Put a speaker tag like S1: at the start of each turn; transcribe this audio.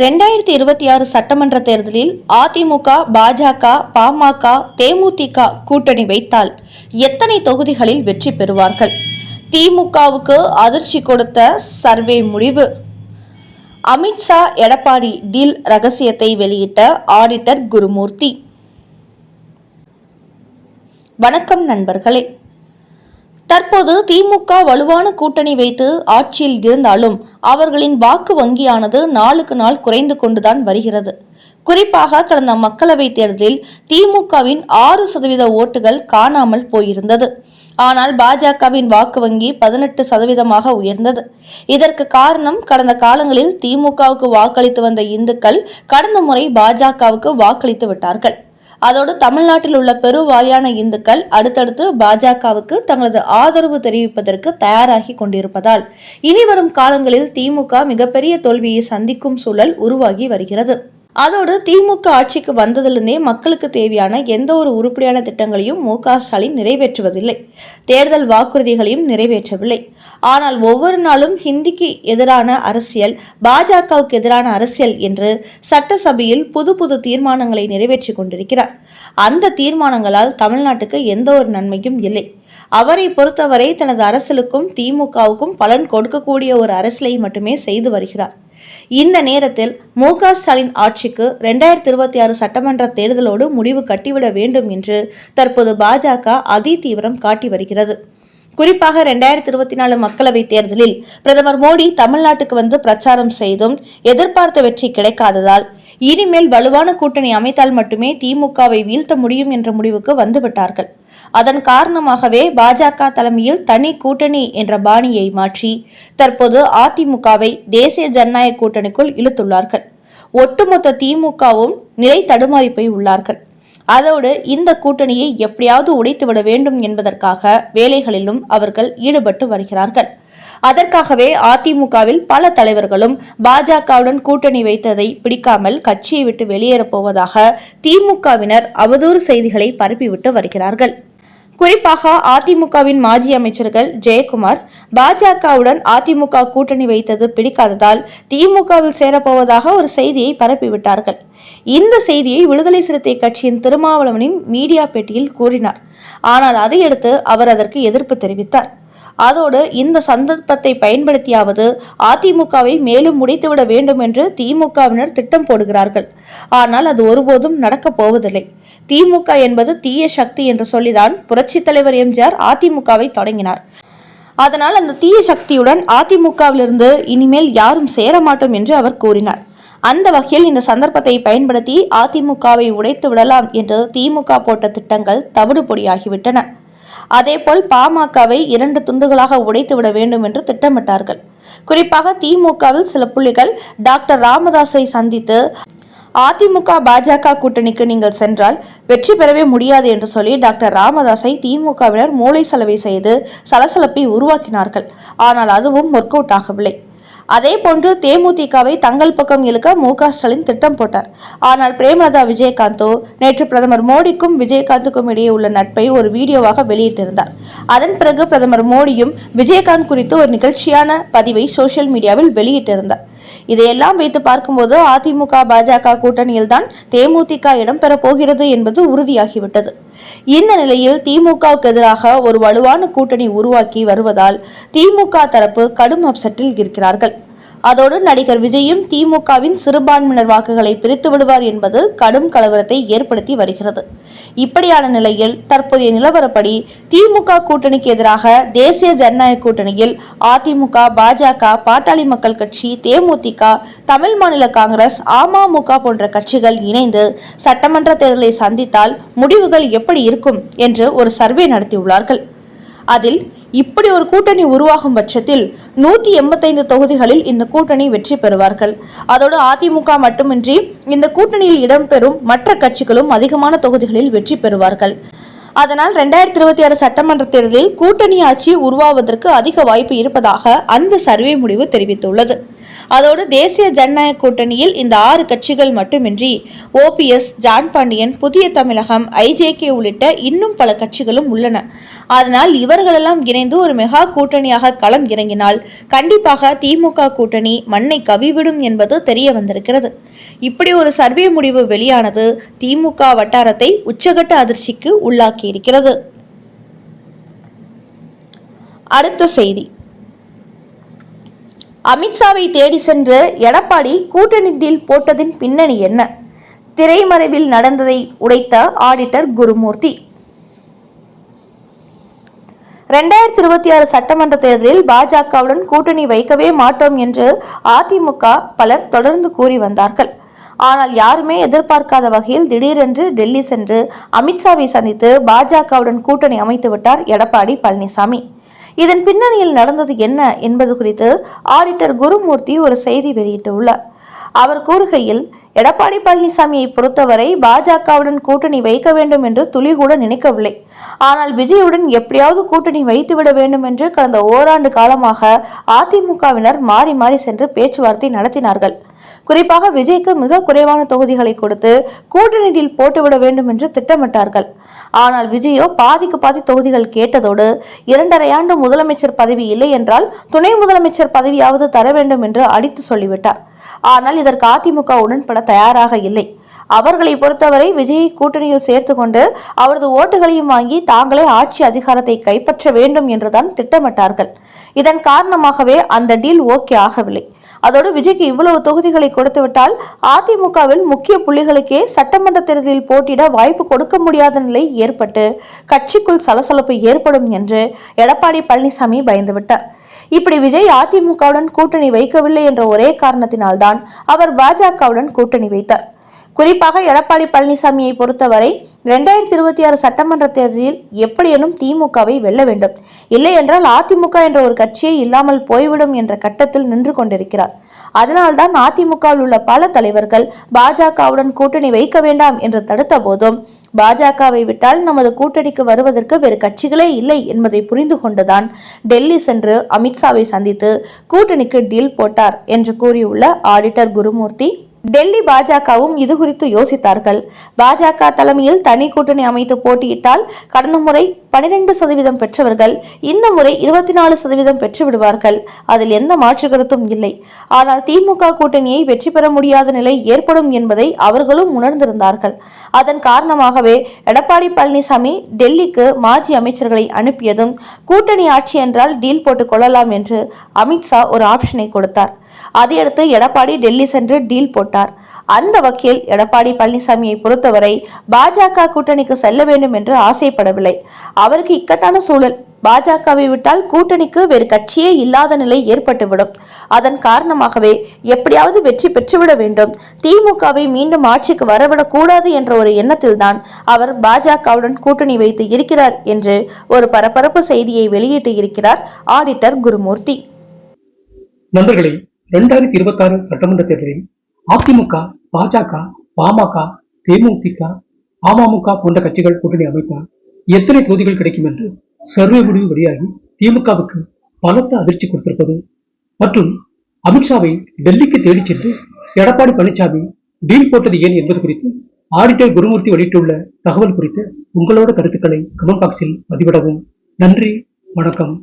S1: ரெண்டாயிரத்தி இருபத்தி ஆறு சட்டமன்ற தேர்தலில் அதிமுக பாஜக பாமக தேமுதிக கூட்டணி வைத்தால் எத்தனை தொகுதிகளில் வெற்றி பெறுவார்கள்? திமுகவுக்கு அதிர்ச்சி கொடுத்த சர்வே முடிவு. அமித்ஷா எடப்பாடி டீல் ரகசியத்தை வெளியிட்ட ஆடிட்டர் குருமூர்த்தி. வணக்கம் நண்பர்களே. தற்போது திமுக வலுவான கூட்டணி வைத்து ஆட்சியில் இருந்தாலும் அவர்களின் வாக்கு வங்கியானது நாளுக்கு நாள் குறைந்து கொண்டுதான் வருகிறது. குறிப்பாக கடந்த மக்களவைத் தேர்தலில் திமுகவின் ஆறு சதவீத ஓட்டுகள் காணாமல் போயிருந்தது. ஆனால் பாஜகவின் வாக்கு வங்கி பதினெட்டு சதவீதமாக உயர்ந்தது. இதற்கு காரணம் கடந்த காலங்களில் திமுகவுக்கு வாக்களித்து வந்த இந்துக்கள் கடந்த முறை பாஜகவுக்கு வாக்களித்து விட்டார்கள். அதோடு தமிழ்நாட்டில் உள்ள பெருவாயான இந்துக்கள் அடுத்தடுத்து பாஜகவுக்கு தங்களது ஆதரவு தெரிவிப்பதற்கு தயாராகி கொண்டிருப்பதால் இனி வரும் காலங்களில் திமுக மிகப்பெரிய தோல்வியை சந்திக்கும் சூழல் உருவாகி வருகிறது. அதோடு திமுக ஆட்சிக்கு வந்ததிலிருந்தே மக்களுக்கு தேவையான எந்த ஒரு உருப்படியான திட்டங்களையும் மு க ஸ்டாலின் நிறைவேற்றுவதில்லை. தேர்தல் வாக்குறுதிகளையும் நிறைவேற்றவில்லை. ஆனால் ஒவ்வொரு நாளும் ஹிந்திக்கு எதிரான அரசியல் பாஜகவுக்கு எதிரான அரசியல் என்று சட்டசபையில் புது புது தீர்மானங்களை நிறைவேற்றி கொண்டிருக்கிறார். அந்த தீர்மானங்களால் தமிழ்நாட்டுக்கு எந்த ஒரு நன்மையும் இல்லை. அவரை பொறுத்தவரை தனது அரசலுக்கும் திமுகவுக்கும் பலன் கொடுக்கக்கூடிய ஒரு அரசியலை மட்டுமே செய்து வருகிறார். இந்த நேரத்தில் மு ஸ்டாலின் ஆட்சிக்கு இரண்டாயிரத்தி இருபத்தி ஆறு சட்டமன்ற தேர்தலோடு முடிவு கட்டிவிட வேண்டும் என்று தற்போது பாஜக அதி தீவிரம் காட்டி வருகிறது. குறிப்பாக இரண்டாயிரத்தி இருபத்தி நாலு மக்களவைத் தேர்தலில் பிரதமர் மோடி தமிழ்நாட்டுக்கு வந்து பிரச்சாரம் செய்தும் எதிர்பார்த்த வெற்றி கிடைக்காததால் இனிமேல் வலுவான கூட்டணி அமைத்தால் மட்டுமே திமுகவை வீழ்த்த முடியும் என்ற முடிவுக்கு வந்துவிட்டார்கள். அதன் காரணமாகவே பாஜக தலைமையில் தனி கூட்டணி என்ற பாணியை மாற்றி தற்போது அதிமுகவை தேசிய ஜனநாயக கூட்டணிக்குள் இழுத்துள்ளார்கள். ஒட்டுமொத்த திமுகவும் நிலை தடுமாறி போய் உள்ளார்கள். அதோடு இந்த கூட்டணியை எப்படியாவது உடைத்துவிட வேண்டும் என்பதற்காக வேலைகளிலும் அவர்கள் ஈடுபட்டு வருகிறார்கள். அதற்காகவே அதிமுகவில் பல தலைவர்களும் பாஜகவுடன் கூட்டணி வைத்ததை பிடிக்காமல் கட்சியை விட்டு வெளியேறப் போவதாக திமுகவினர் அவதூறு செய்திகளை பரப்பிவிட்டு வருகிறார்கள். குறிப்பாக அதிமுகவின் மாஜி அமைச்சர்கள் ஜெயக்குமார் பாஜகவுடன் அதிமுக கூட்டணி வைத்தது பிடிக்காததால் திமுகவில் சேரப்போவதாக ஒரு செய்தியை பரப்பிவிட்டார்கள். இந்த செய்தியை விடுதலை சிறுத்தை கட்சியின் திருமாவளவனின் மீடியா பேட்டியில் கூறினார். ஆனால் அதையடுத்து அவர் அதற்கு எதிர்ப்பு தெரிவித்தார். அதோடு இந்த சந்தர்ப்பத்தை பயன்படுத்தியாவது அதிமுகவை மேலும் முடித்துவிட வேண்டும் என்று திமுகவினர் திட்டம் போடுகிறார்கள். ஆனால் அது ஒருபோதும் நடக்கப் போவதில்லை. திமுக என்பது தீய சக்தி என்று சொல்லிதான் புரட்சித் தலைவர் எம்ஜிஆர் அதிமுகவை தொடங்கினார். அதனால் அந்த தீய சக்தியுடன் அதிமுகவிலிருந்து இனிமேல் யாரும் சேர மாட்டோம் என்று அவர் கூறினார். அந்த வகையில் இந்த சந்தர்ப்பத்தை பயன்படுத்தி அதிமுகவை உடைத்து விடலாம் என்று திமுக போட்ட திட்டங்கள் தவிடு பொடியாகிவிட்டன அதேபோல் பாமகவை இரண்டு துண்டுகளாக உடைத்துவிட வேண்டும் என்று திட்டமிட்டார்கள். குறிப்பாக திமுகவில் சில புள்ளிகள் டாக்டர் ராமதாஸை சந்தித்து அதிமுக பாஜக கூட்டணிக்கு நீங்கள் சென்றால் வெற்றி பெறவே முடியாது என்று சொல்லி டாக்டர் ராமதாஸை திமுகவினர் மூளை செலவை செய்து சலசலப்பை உருவாக்கினார்கள். ஆனால் அதுவும் ஒர்க் அவுட் ஆகவில்லை. அதே போன்று தேமுதிகவை தங்கள் பக்கம் இழுக்க மு க ஸ்டாலின் திட்டம் போட்டார். ஆனால் பிரேமலதா விஜயகாந்தோ நேற்று பிரதமர் மோடிக்கும் விஜயகாந்துக்கும் இடையே உள்ள நட்பை ஒரு வீடியோவாக வெளியிட்டிருந்தார். அதன் பிறகு பிரதமர் மோடியும் விஜயகாந்த் குறித்து ஒரு நிகழ்ச்சியான பதிவை சோசியல் மீடியாவில் வெளியிட்டிருந்தார். இதையெல்லாம் வைத்து பார்க்கும்போது அதிமுக பாஜக கூட்டணியில்தான் தேமுதிக இடம்பெறப் போகிறது என்பது உறுதியாகிவிட்டது. இந்த நிலையில் திமுகவுக்கு எதிராக ஒரு வலுவான கூட்டணி உருவாக்கி வருவதால் திமுக தரப்பு கடும் அப்செட்டில் இருக்கிறார்கள். அதோடு நடிகர் விஜயும் திமுகவின் சிறுபான்மையினர் வாக்குகளை பிரித்து விடுவார் என்பது கடும் கலவரத்தை ஏற்படுத்தி வருகிறது. இப்படியான நிலையில் தற்போதைய நிலவரப்படி திமுக கூட்டணிக்கு எதிராக தேசிய ஜனநாயக கூட்டணியில் அதிமுக பாஜக பாட்டாளி மக்கள் கட்சி தேமுதிக தமிழ் மாநில காங்கிரஸ் அமமுக போன்ற கட்சிகள் இணைந்து சட்டமன்ற தேர்தலை சந்தித்தால் முடிவுகள் எப்படி இருக்கும் என்று ஒரு சர்வே நடத்தியுள்ளார்கள். அதில் இப்படி ஒரு கூட்டணி உருவாகும் பட்சத்தில் நூத்தி எண்பத்தைந்து தொகுதிகளில் இந்த கூட்டணி வெற்றி பெறுவார்கள். அதோடு அதிமுக மட்டுமின்றி இந்த கூட்டணியில் இடம்பெறும் மற்ற கட்சிகளும் அதிகமான தொகுதிகளில் வெற்றி பெறுவார்கள். அதனால் ரெண்டாயிரத்தி இருபத்தி ஆறு சட்டமன்ற தேர்தலில் கூட்டணி ஆட்சி உருவாவதற்கு அதிக வாய்ப்பு இருப்பதாக அந்த சர்வே முடிவு தெரிவித்துள்ளது. அதோடு தேசிய ஜனநாயக கூட்டணியில் இந்த ஆறு கட்சிகள் மட்டுமின்றி ஓபிஎஸ் ஜான் பாண்டியன் புதிய தமிழகம் ஐஜேகே உள்ளிட்ட இன்னும் பல கட்சிகளும் உள்ளன. அதனால் இவர்களெல்லாம் இணைந்து ஒரு மெகா கூட்டணியாக களம் இறங்கினால் கண்டிப்பாக திமுக கூட்டணி மண்ணை கவிவிடும் என்பது தெரிய வந்திருக்கிறது. இப்படி ஒரு சர்வே முடிவு வெளியானது திமுக வட்டாரத்தை உச்சகட்ட அதிர்ச்சிக்கு உள்ளாக்கி உருவாக்கியிருக்கிறது. அடுத்த செய்தி. அமித்ஷாவை தேடி சென்று எடப்பாடி கூட்டணியில் போட்டதின் பின்னணி என்ன? திரைமறைவில் நடந்ததை உடைத்த ஆடிட்டர் குருமூர்த்தி. ரெண்டாயிரத்தி இருபத்தி ஆறு சட்டமன்ற தேர்தலில் பாஜகவுடன் கூட்டணி வைக்கவே மாட்டோம் என்று அதிமுக பலர் தொடர்ந்து கூறி வந்தார்கள். ஆனால் யாருமே எதிர்பார்க்காத வகையில் திடீரென்று டெல்லி சென்று அமித்ஷாவை சந்தித்து பாஜகவுடன் கூட்டணி அமைத்து விட்டார் எடப்பாடி பழனிசாமி. இதன் பின்னணியில் நடந்தது என்ன என்பது குறித்து ஆடிட்டர் குருமூர்த்தி ஒரு செய்தி வெளியிட்டுள்ளார். அவர் கூறுகையில் எடப்பாடி பழனிசாமியை பொறுத்தவரை பாஜகவுடன் கூட்டணி வைக்க வேண்டும் என்று துளி கூட நினைக்கவில்லை. ஆனால் விஜயுடன் எப்படியாவது கூட்டணி வைத்துவிட வேண்டும் என்று கடந்த ஓராண்டு காலமாக அதிமுகவினர் மாறி மாறி சென்று பேச்சுவார்த்தை நடத்தினார்கள். குறிப்பாக விஜய்க்கு மிக குறைவான தொகுதிகளை கொடுத்து கூட்டணியில் போட்டுவிட வேண்டும் என்று திட்டமிட்டார்கள். ஆனால் விஜயோ பாதிக்கு பாதி தொகுதிகள் கேட்டதோடு இரண்டரை ஆண்டு முதலமைச்சர் பதவி இல்லை என்றால் துணை முதலமைச்சர் பதவியாவது தர வேண்டும் என்று அடித்து சொல்லிவிட்டார். ஆனால் இதற்கு அதிமுக உடன்பட தயாராக இல்லை. அவர்களை பொறுத்தவரை விஜயை கூட்டணியில் சேர்த்து கொண்டு அவரது ஓட்டுகளையும் வாங்கி தாங்களே ஆட்சி அதிகாரத்தை கைப்பற்ற வேண்டும் என்றுதான் திட்டமிட்டார்கள். இதன் காரணமாகவே அந்த டீல் ஓகே ஆகவில்லை. அதோடு விஜய்க்கு இவ்வளவு தொகுதிகளை கொடுத்துவிட்டால் அதிமுகவில் முக்கிய புள்ளிகளுக்கே சட்டமன்ற தேர்தலில் போட்டியிட வாய்ப்பு கொடுக்க முடியாத நிலை ஏற்பட்டு கட்சிக்குள் சலசலப்பு ஏற்படும் என்று எடப்பாடி பழனிசாமி பயந்துவிட்டார். இப்படி விஜய் அதிமுகவுடன் கூட்டணி வைக்கவில்லை என்ற ஒரே காரணத்தினால்தான் அவர் பாஜகவுடன் கூட்டணி வைத்தார். குறிப்பாக எடப்பாடி பழனிசாமியை பொறுத்தவரை இரண்டாயிரத்தி இருபத்தி ஆறு சட்டமன்ற தேர்தலில் எப்படியேனும் திமுகவை வெல்ல வேண்டும். இல்லை என்றால் அதிமுக என்ற ஒரு கட்சியே இல்லாமல் போய்விடும் என்ற கட்டத்தில் நின்று கொண்டிருக்கிறார். அதனால்தான் அதிமுகவில் உள்ள பல தலைவர்கள் பாஜகவுடன் கூட்டணி வைக்க வேண்டாம் என்று தடுத்த போதும் பாஜகவை விட்டால் நமது கூட்டணிக்கு வருவதற்கு வேறு கட்சிகளே இல்லை என்பதை புரிந்து கொண்டுதான் டெல்லி சென்று அமித்ஷாவை சந்தித்து கூட்டணிக்கு டீல் போட்டார் என்று கூறியுள்ள ஆடிட்டர் குருமூர்த்தி டெல்லி பாஜகவும் இது குறித்து யோசித்தார்கள். பாஜக தலைமையில் தனி கூட்டணி அமைத்து போட்டியிட்டால் கடந்த முறை பனிரெண்டு சதவீதம் பெற்றவர்கள் இந்த முறை இருபத்தி நாலு சதவீதம் பெற்று விடுவார்கள். அதில் எந்த மாற்று கருத்தும் இல்லை. ஆனால் திமுக கூட்டணியை வெற்றி பெற முடியாத நிலை ஏற்படும் என்பதை அவர்களும் உணர்ந்திருந்தார்கள். அதன் காரணமாகவே எடப்பாடி பழனிசாமி டெல்லிக்கு மாஜி அமைச்சர்களை அனுப்பியதும் கூட்டணி ஆட்சி என்றால் டீல் போட்டுக் கொள்ளலாம் என்று அமித்ஷா ஒரு ஆப்ஷனை கொடுத்தார். அதையடுத்து எடப்பாடி டெல்லி சென்று டீல் போட்டார். அந்த வகையில் எடப்பாடி பழனிசாமியை பொறுத்தவரை பாஜக கூட்டணிக்கு செல்ல வேண்டும் என்று ஆசைப்படவில்லை. அவருக்கு இக்கட்டான சூழல். பாஜகவை விட்டால் கூட்டணிக்கு வேறு கட்சியே இல்லாத நிலை ஏற்பட்டுவிடும். அதன் காரணமாகவே எப்படியாவது வெற்றி பெற்றுவிட வேண்டும். திமுகவை மீண்டும் ஆட்சிக்கு வரவிடக் கூடாது என்ற ஒரு எண்ணத்தில்தான் அவர் பாஜகவுடன் கூட்டணி வைத்து இருக்கிறார் என்று ஒரு பரபரப்பு செய்தியை வெளியிட்டு இருக்கிறார் ஆடிட்டர் குருமூர்த்தி.
S2: நண்பர்களே ரெண்டாயிரத்தி இருபத்தி ஆறு சட்டமன்ற தேர்தலில் அதிமுக பாஜக பாமக தேமுதிக அமமுக போன்ற கட்சிகள் கூட்டணி அமைத்தால் எத்தனை தொகுதிகள் கிடைக்கும் என்று சர்வே முடிவு வெளியாகி திமுகவுக்கு பலத்த அதிர்ச்சி கொடுத்திருப்பது மற்றும் அமித்ஷாவை டெல்லிக்கு தேடிச் சென்று எடப்பாடி பழனிசாமி டீல் போட்டது ஏன் என்பது குறித்து ஆடிட்டர் குருமூர்த்தி வெளியிட்டுள்ள தகவல் குறித்து உங்களோட கருத்துக்களை கமெண்ட் பாக்ஸில் பதிவிடவும். நன்றி வணக்கம்.